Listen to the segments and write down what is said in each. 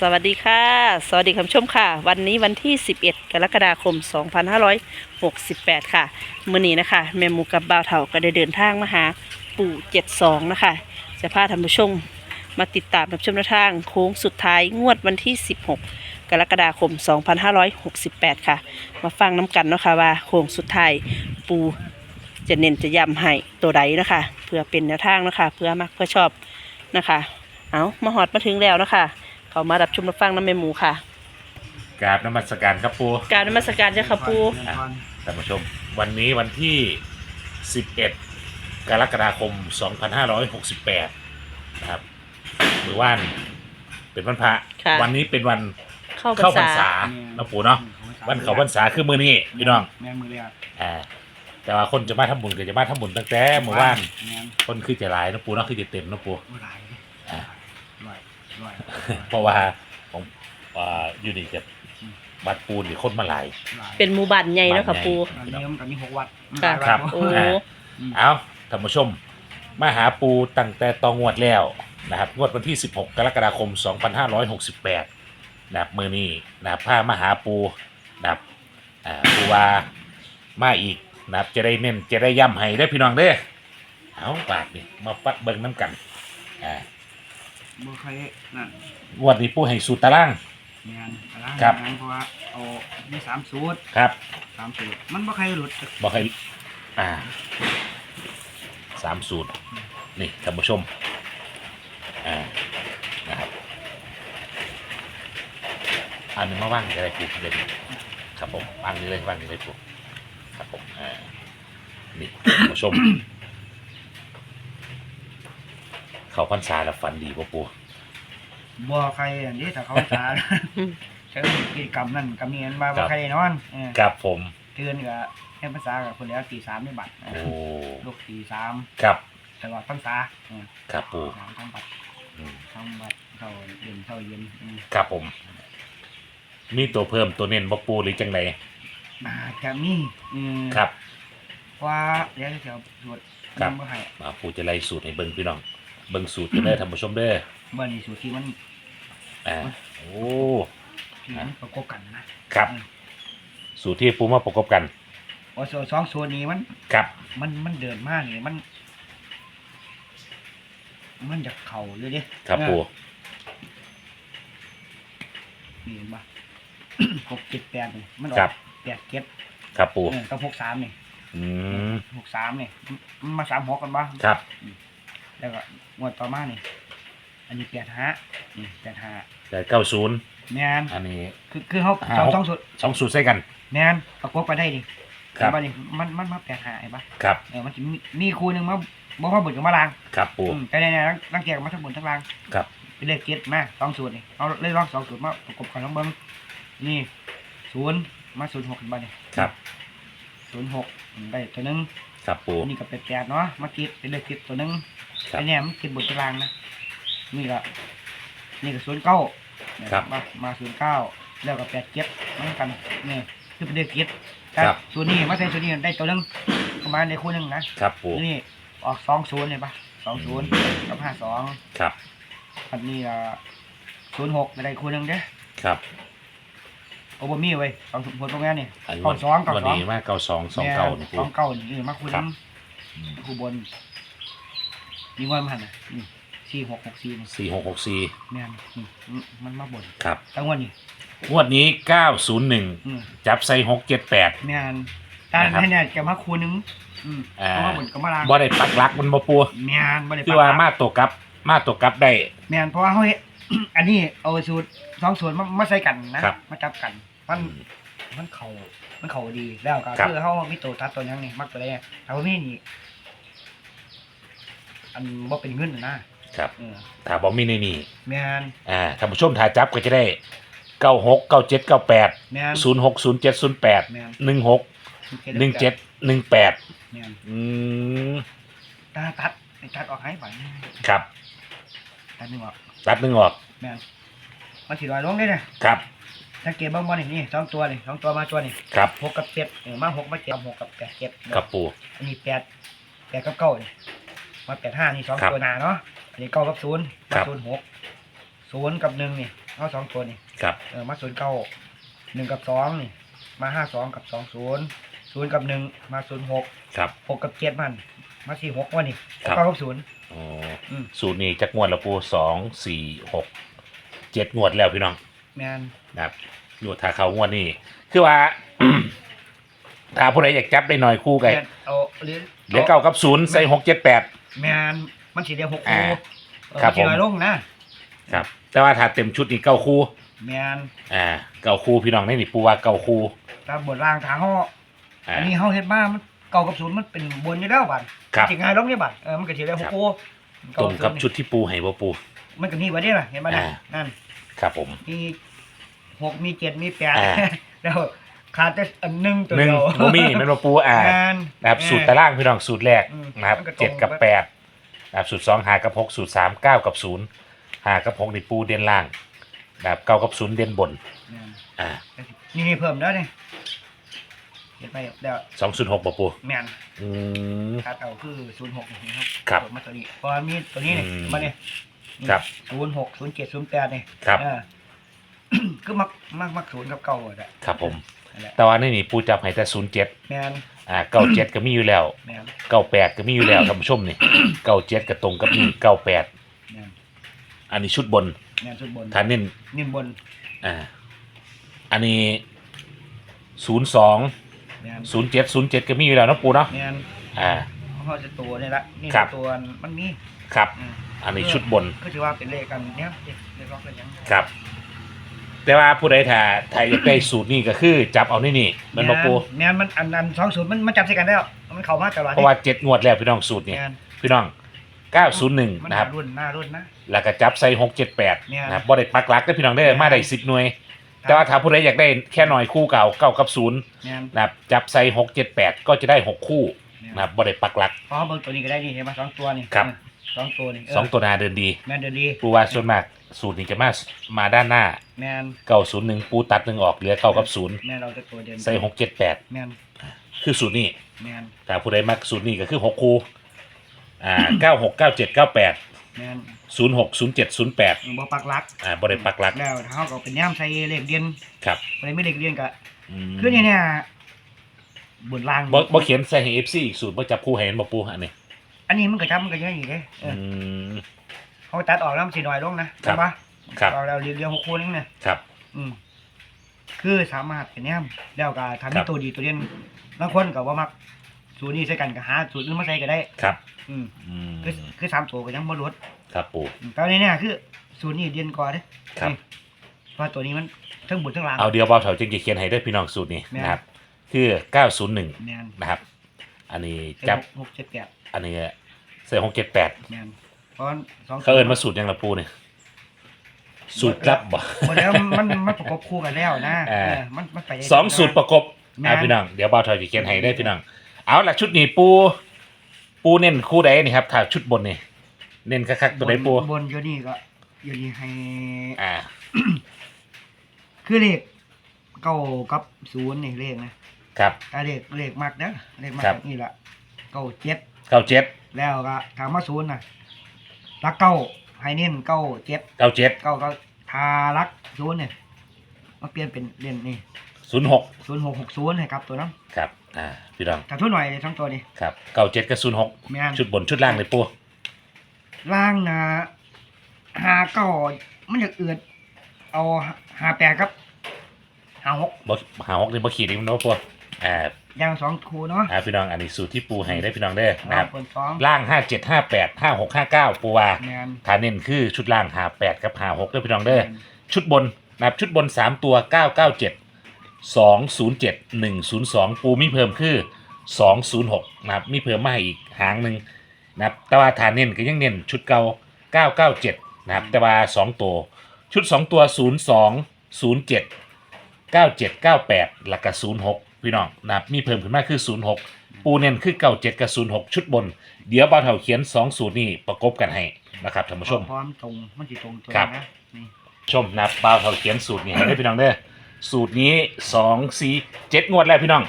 สวัสดีค่ะ สวัสดีคุณผู้ชมค่ะ วันนี้วันที่ 11 กรกฎาคม 2568 ค่ะมื่อนี้นะคะแม่หมูกับบ่าวเถาก็ได้เดินทางมาหาปู่ 72 นะคะ จะพาท่านผู้ชมมาติดตามรับชมทางโค้งสุดท้ายงวดวันที่ 16 กรกฎาคม 2568 ค่ะ มาฟังน้ำกันเนาะค่ะว่าโค้งสุดท้ายปู่จะเน้นจะย้ำให้ตัวใดนะคะเพื่อเป็นแนวทางนะคะเพื่อมักเพื่อชอบนะคะ เอามาหอดมาถึงแล้วนะคะ เขามารับชมรับฟังน้ำเมหมูค่ะกราบนมัสการครับปูการนมัสการเจ้าค่ะปูท่านผู้ชม วันนี้วันที่ 11 กรกฎาคม 2568 นะครับหรือว่านเป็นวันพระค่ะวันนี้เป็นวันเข้าเข้าพพรรรรษาษาเนาะปู่เนาะวันเขาพรรษาคือมื้อนี้พี่น้องแม่มือเรียกอ่าแต่ว่าคนจะมาทำบุญก็จะมาทำบุญตั้งแต่เมื่อวานแม่นคนคือจะหลายเนาะปู่เนาะคือจะเต็มเนาะปู่โอ้หลายเลยอ่าร้อยร้อย เพราะว่าของอ่าอยู่นี่จะบัดปูนหรือคนมาหลายหลาย เป็นหมู่บ้านใหญ่เนาะค่ะปู อันนี้มันก็มีหกวัดค่ะหลายวัดครับ โอ้ อ่า เอาท่านผู้ชม มาหาปูตั้งแต่ตองวดแล้วนะครับ งวดวันที่ 16 กรกฎาคม 2568นะครับมือนี้นะครับพามาหาปูนะครับอ่าปูว่ามาอีกนะครับจะได้เน้นจะได้ย้ำให้ได้อพี่น้องเด้อเอาปากนี่มาฟัดเบิ่งน้ำกันอ่า บ่เคยนั่นงวดนี้ปูให้สูตรตาราง แม่นตารางครับ งานเพราะว่าเอามีสามสูตรครับสามสูตรมันบ่เคยหลุดบอกให้อ่าสามสูตร นี่ท่านผู้ชม อ่า นะครับอันนี้มาว่างอะไรปูเลยครับผมว่างนี้เลยว่างนี้เลยปูครับผมอ่านี่ท่านผู้ชม เขาพันษาแล้วฝันดีป่ะปูบ่ใครอันนี้ถ้าเขาสาอืมใช้กิจกรรมนั่นก็มีอันมาครับ่บใครนอนเออครับผม เตือนก็ให้ภาษากับคนแล้วตีสามในบัตรเอโอ้อลูกตีสามครับตลอดพรรษาเออครับปูสามทั้งบัตรอืมทั้งบัตรเท่าเย็นเท่าเย็นอืมครับผม มีตัวเพิ่มตัวเน้นบ่ปูหรือจังไรอาจจะมีอืมครับเพราะว่าเดี๋ยวจะสวดครับ นำมาให้ มาปูจะไล่สูตรให้เบิ่งพี่น้อง เบิ่งสูตรจะได้ท่านผู้ชมเด้อเมื่อนี้สูตรที่มันอ่าโอ้ที่มันประกบกันนะครับอืมสูตรที่ปูมาประกบกันโอ้ส่วนสองส่วนนี้มัน ครับมันมันเดินมากนี่มัน มันจะเข่าเลยเด้ครับเออปูนี่เห็นปะ หกเจ็ดแปดนี่มันออครักบแปดเจ็ดครับปูเออต้องหกสามนี่อืมหกสามนี่มันมาสามหกกันปะครับ แล้วก็งวดต่อมานี่ อันนี้แปดห้านี่แปดห้าแต่เก้าศูนย์แมนอันนี้ คือคือเขาอ่า สองหกสองสูตรสองสูตรใส่กัน แมนประกบไปได้ดิครับเห็นปะนี่มันมันมาแปดห้าเห็นปะครับเออมันจะมีมีครูหนึ่งมาบอกว่าบุญกับมาลางครับปู อืมแต่เนี่ยนะตั้งเกียรมาทั้งบุญทั้งลางครับ เป็นเลขเจ็ดมาสองสูตรนี่เอาเลขรองสองสูตรมาประกบกันทั้งเบิ้งนี่ศูนย์มาศูนย์หกเห็นปะนี่ครับศูนย์หกได้ตัวหนึง ครับปูอันนี้ก็เป็นแปดเนาะมากิดเป็นเลขเจ็ดตัวหนึง ครับ ไอ้เนี่ยมันกินบุญทั้งลางนะนี่ก็นี่ก็ศูนย์เก้าเนี่ยครับมามาศูนย์เก้าแล้วก็แปดเจ็ดมันกันนี่คือเป็นเลขเจ็ดครับส่วนนี้มาใส่ส่วนนี้ได้ตัวหนึงประมาณในคู่หนึงนะครับปูนี่ออกสองศูนย์เห็นปะสองศูนย์กับห้าสองครับอันนี้อ่าศูนย์หกอะไรคูณหนึ่งเด้อครับโอ้บ่มีเว้ยสองศูนย์ตรงนี้นี่อันเก้าสองเก้าวันสองนี้มาเก้าสองสองเก้านี่ปู สองเก้านี่มาคูณหครันึบงอืมคูบน มีวันมันน่ะนี่สี่หกหกสี่นี่สี่หกหกสี่แม่นนี่มันมาบนครับตั้งวันนี้งวดนี้เก้าศูนย์หนึ่งอืมจับใส่หกเจ็ดแปด แม่นตานะครับ ให้เนี่ยจะมาคูณหนึงอืมอ่าเพราะว่าบนก็มาลางบ่ได้ปักหลักมันบ่ปูแม่นบ่ได้คือว่าปะมาตัวกลับ มาตัวกลับได้ แม่นเพราะว่าเฮาเฮ็ด อันนี้เอาสูตรสองส่วนมามาใส่กันนะครับ มาจับกันมัน มันเขามันเขาดีแล้วก็ครับ คือเขามีตัวตัดตัวหยังนี่มักตัวแรกแต่ว่ามีนี่ อันว่าเป็นเงินน่ะนะครับเออถ้าบอกมีในนี่แม่นอ่าท่านผู้ชมถ่ายจับก็จะได้เก้าหกเก้าเจ็ดเก้าแปดแม่นศูนย์หกศูนย์เจ็ดศูนย์แปดแม่นหนึ่งหกหนึ่งเจ็ดหนึ่งแปดแม่นอืมตาตัดไอ้ตัดออกให้ไปครับ ตัดนึงออกตัดหนึ่งออกแม่นมันสิลอยลงได้นะครับสังเกตเบ้างบ่นี่นี่สองตัวนี่สองตัวมาตัวนี่ครับหกกับเจ็ดเออมาหกมาเจ็ดหกกับแปดเจ็ดครับปูอันนี้แปดแปดกับเก้านี่ มาแปดห้านี่สองครับตัวหนาเนาะอันนี้เก้ากับศูนย์ครับศูนย์หกศูนย์กับหนึ่งนี่เอาสองตัวนี่ครับเออมาศูนย์เก้าหนึ่งกับสองนี่มาห้าสองกับสองศูนย์ศูนย์กับหนึ่งมาศูนย์หกครับ หกกับเจ็ดมัน มาสี่หกวันนี่ครับ เก้ากับศูนย์อ๋ออืมสูตรนี้จักงวดละปูสองสี่หกเจ็ดงวดแล้วพี่น้อง แมนนะครับอยู่ถ้าเขางวดนี้ คือว่า ถ้าผู้ใดอยากจับได้หน่อยคู่กันแมนเอาเหรียญเหลือเก้ากับศูนย์ใส่หกเจ็ดแปด แมนมันสีเดียวหกอ่าคู่เออครับมันสีน้อยผมลงนะครับ แต่ว่าถ้าเต็มชุดนี้เก้าคู่แมนอ่าเก้าคู่พี่น้องนี่นี่ปูว่าเก้าคู่ตามบทร่างทางห้ออ่า อันนี้เฮาเฮ็ดมามันเก่ากับศูนย์มันเป็นบนอยู่แล้วบัดครับสิง่ายลงนี่บัดเออมันก็สิได้หครักบ คู่ตรงกับชุดที่ปูให้บ่ปู มันก็มีไว้ได้ล่ะเห็นบ่น่ะอ่า นั่น ครับผม มีหกมีเจ็ดมีแปดอ่า แล้ว ขาดแต่อันหนึ่งตัวหนึ่งเดียวโมมี่แมันบ่ปูอ่า งาน นะครับเออสูตรตารางพี่น้องสูตรแรกอืมนะครับมันก็ตรง เจ็ดกับไปแปดนะครับสูตรสองหากับหกสูตรสามเก้ากับศูนย์หากับหกนี่ปูเด่นล่างนะครับเก้ากับศูนย์เด่นบนงานอ่านี่นี่เพิ่มแล้วนี่เห็นไปแล้วสองศูนย์หกบ่ปู แมนอืม คัดเอาคือศูนย์หกนี่ครับครับเพิ่มมาตัวนี้เพราะมีตัวนี้นี่อืมมาเนี่ยครับศูนย์หกศูนย์เจ็ดศูนย์แปดนี่ครับ เออ คือมักมักมักศูนย์กับเก่าอะ ครับผม นั่นแหละแต่ว่านี่นี่ปูจับให้แต่ศูนย์เจ็ดแมนอ่าเก้าเจ็ดก็มีอยู่แล้ว แมนเก้าแปดก็มีอยู่แล้วท่านผู้ชมนี่ เก้าเจ็ดก็ตรงกับนี่เก้าแปดแมนอันนี้ชุดบนแมนชุดบนฐานเน้นนิ่มบนอ่าอันนี้ศูนย์สองแมนศูนย์เจ็ดศูนย์เจ็ดก็มีอยู่แล้วเนาะปูเนาะแมนอ่าเขาจะตัวนี่ละนี่ครับ ตัวมันมีครับ อืมอันนี้ชุดบนก็ถือว่าเป็นเลขกันเนี้ยเลขเลขล็อกเลยยังครับ แต่ว่าผู้ใดถ้าถ้าอยากได้สูตรนี้ก็คือ จับเอานี่นี่แมันบ่ปูแมนมันอันอันสองศูนย์มันมันจับใส่กันได้แล้วมันเข้ามาตลอดเพราะว่าเจ็ดงวดแล้วพี่น้องสูตรนี่แมนพี่น้องเก้าศูนย์หนึ่งมันนะครับ รุ่นหน้ารุ่นนะ แล้วก็จับใส่หกเจ็ดแปดเนี่ย นะครับบ่ได้ปักหลักได้อพี่น้องได้อมาได้สิบหน่วย แต่ว่าถ้าผู้ใดอยากได้แค่หน่อยคู่เก่าเก้ากับศูนย์แมนนะครับจับใส่หกเจ็ดแปดก็จะได้หกคู่แมนนะครับบ่ได้ปักหลักเพราะเบอร์ตัวนี้ก็ได้นี่เห็นไหมสองตัวนี่ครับ เออสองตัวนี่เสองตัวหนาเดินดี แมนเดินดี ปูว่าส่วนมาก สูตรนี้จะมามาด้านหน้าแมนเก้าศูนย์หนึ่งปูตัดหนึ่งออกเหลือเก้ากับศูนย์แมนเราจะตัวเดินใส่หกเจ็ดแปดแมนคือสูตรนี้แมนถ้าผู้ใดมักสูตรนี้ก็คือหกคู่อ่าเก้าหกเก้าเจ็ดเก้าแปดแมนศูนย์หกศูนย์เจ็ดศูนย์แปดบ่ปักหลักอ่าบ่ได้ปักหลักแล้วถ้าเขาก็เป็นย่ามใส่เลขเดียนครับอะไรไม่เลขเดียนก็มคือเนี่ยเนี่ยบนล่างบ่บ่เขียนใส่ให้เอฟซีอีกสูตรบ่จับคู่ให้เห็นบ่ปูอันนี้อันนี้มันก็จำมันก็เยอะอยู่เด้ เออือมเขาตัดออกแล้วมันสิน้อยลงนะครับเห็นปะครับ ออกแล้วเรียงหกคู่นึงเนี่ยครับ อืม คือสามารถเป็นแนมแล้วก็ทำครัให้บ ตัวดีตัวเด่นบางคนก็ว่ามักสูตรนี้ใส่กันก็หาสูตรอื่นมาใส่ก็ได้ ครับอืมอืมคือคือสามตัวก็ยังบ่ลดครับปูอืมแต่ในเนี้คือสูตรนี้เด่นกว่าเด้ครับ นี่เพราะตัวนี้มันทั้งบุญทั้งหลังเอาเดียวเบาเถาจึงจะเขียนให้ได้อพี่น้องสูตรนี้แม่น นะครับ คือ 901 แมนนะครับ อันนี้ใส่จับ หกเจ็ดแปดอันนี้ใส่678 แมน เพราะว่าสองเขาเอิ้นมาสูตรยังละปูเนี่ยสูตรลับบ่ หมดแล้วมันมันประกบคู่กันแล้วนะอ่าเออมันมันไปได้ สองสูตรประกบแม่นอ่าพี่น้องเดี๋ยวเบาเถาจะเขียนให้ได้อพี่น้องเอาละชุดนี้ปู ปูเน้นคู่ใดนี่ครับถ้าชุดบนนี่เน้นคักๆตัวใดปูบนบนอยู่นี่ก็อยู่นี่ให้ อ่า คือเลขเก้ากับศูนย์นี่เลขนะครับ แต่เลขเลขมากนะเลขมากครับ นี่แหละเก้าเจ็ดเก้าเจ็ดแล้วก็ถามว่าศูนย์น่ะ รักเก้าให้เน้นเก้าเจ็ดเก้าเจ็ดเก้าก็ทารักศูนย์เนี่ยมาเปลี่ยนเป็นเล่นนี่ศูนย์หกศูนย์หกหกศูนย์ให้ครับตัวนั้นครับ อ่า พี่น้องถ้าทุนหน่อยเลยทั้งตัวนี้ครับเก้าเจ็ดกับศูนย์หกแม่นชุดบนชุดล่างเลยปูล่างนะหาเก้ามันจะเอือดเอาหาแปดครับหาหกบ่หาหกนี่บ่ขีดอีกเนาะปูอ่าอ ย่างสองคูเนาะอ่าพี่น้องอันนี้สูตรที่ปูให้ได้พี่น้องเด้อนะครับ เปิดสองล่างห้าเจ็ดห้าแปดห้าหกห้าเก้าปูว่าแมนฐานเน้นคือชุดล่างหาแปดกับหาหกเด้อพี่น้องเด้อ ชุดบนนะครับชุดบนสามตัวเก้าเก้าเจ็ดสองศูนย์เจ็ดหนึ่งศูนย์สองปูมีเพิ่มคือสองศูนย์หกนะครับมีเพิ่มมาให้อีกหางหนึ่งนะครับแต่ว่าฐานเน้นก็ยังเน้นชุดเก่าเก้าเก้าเจ็ดนะครับแต่ว่าสองตัว ชุดสองตัวศูนย์สองศูนย์เจ็ดเก้าเจ็ดเก้าแปดหลักกับศูนย์หก พี่น้องนะครับมีเพิ่มขึ้นมาคือศูนย์หกปูเน้นคือเก้าเจ็ดกับศูนย์หกชุดบน เดี๋ยวบ่าวเถาเขียนสองสูตรนี้ประกบกันให้นะครับท่านผู้ชม พร้อมตรงมันจะตรงตัวครับ นะนี่ชมนะครับบ่าวเถาเขียนสูตรนี้ให้ได้พี่น้องเด้อสูตรนี้สองสี่เจ็ดงวดแล้วพี่น้อง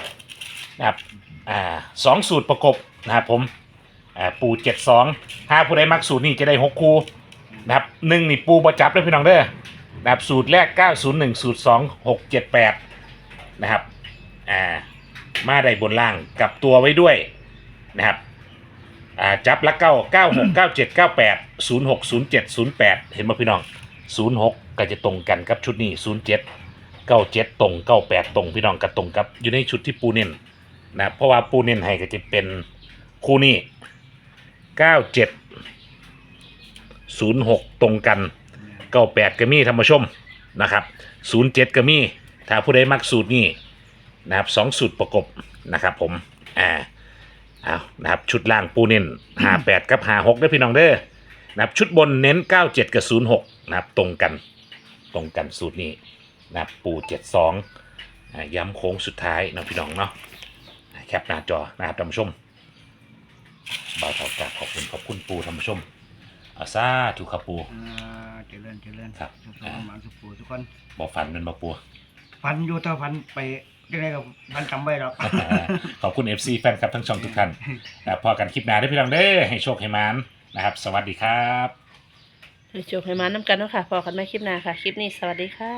นะครับอ่าสองสูตรประกบนะครับผมอ่าปูเจ็ดสองถ้าผู้ใดมักสูตรนี้จะได้หกคู่ นะครับหนึ่งนี่ปูประจับเลยพี่น้องเด้อนะครับสูตรแรก 901 สูตร 2 678 นะครับ อ่ามาได้บนล่างกลับตัวไว้ด้วยนะครับอ่าจับละเก้าเก้าหกเก้าเจ็ดเก้าแปดศูนย์หกศูนย์เจ็ดศูนย์แปดเห็นไหมพี่น้องศูนย์หกก็จะตรงกันกับชุดนี้ศูนย์เจ็ดเก้าเจ็ดตรงเก้าแปดตรงพี่น้องก็ตรงกับอยู่ในชุดที่ปูเน้นนะเพราะว่าปูเน้นให้ก็จะเป็นคู่นี้เก้าเจ็ดศูนย์หกตรงกันเก้าแปดก็มีธรรมชมนะครับศูนย์เจ็ดก็มีถ้าผู้ใดมักสูตรนี้ นะครับสองสูตรประกบนะครับผมอ่าเอานะครับชุดล่างปูเน้นหาแปดกับหาหกได้อพี่น้องเด้อนะครับชุดบนเน้นเก้าเจ็ดกับศูนย์หกนะครับตรงกันตรงกันสูตรนี้นะครับปูเจ็ดสองย้ำโค้งสุดท้ายนะพี่น้องเนาะอ่าแคปหน้าจอนะครับท่านผู้ชมบ่าวเท่ากราบขอบคุณขอบคุณปูท่านผู้ชมอาซาถูกครับปูอ่าเจริญเจริญครับสุขสมหวังสุขปูทุกคนบอกฟันเป็นมาปูฟันอยู่ถ้าฟันไป ยังไงกับฟันจำไว้หรอก ขอบคุณ FC แฟนคลับทั้งช่องทุกท่านนะครับพอกันคลิปหน้าได้อพี่น้องเด้อให้โชคให้มานนะครับ สวัสดีครับ ให้โชคให้มาน้ำกันเนาะค่ะพอกันไม่คลิปหน้าค่ะ คลิปนี้สวัสดีค่ะ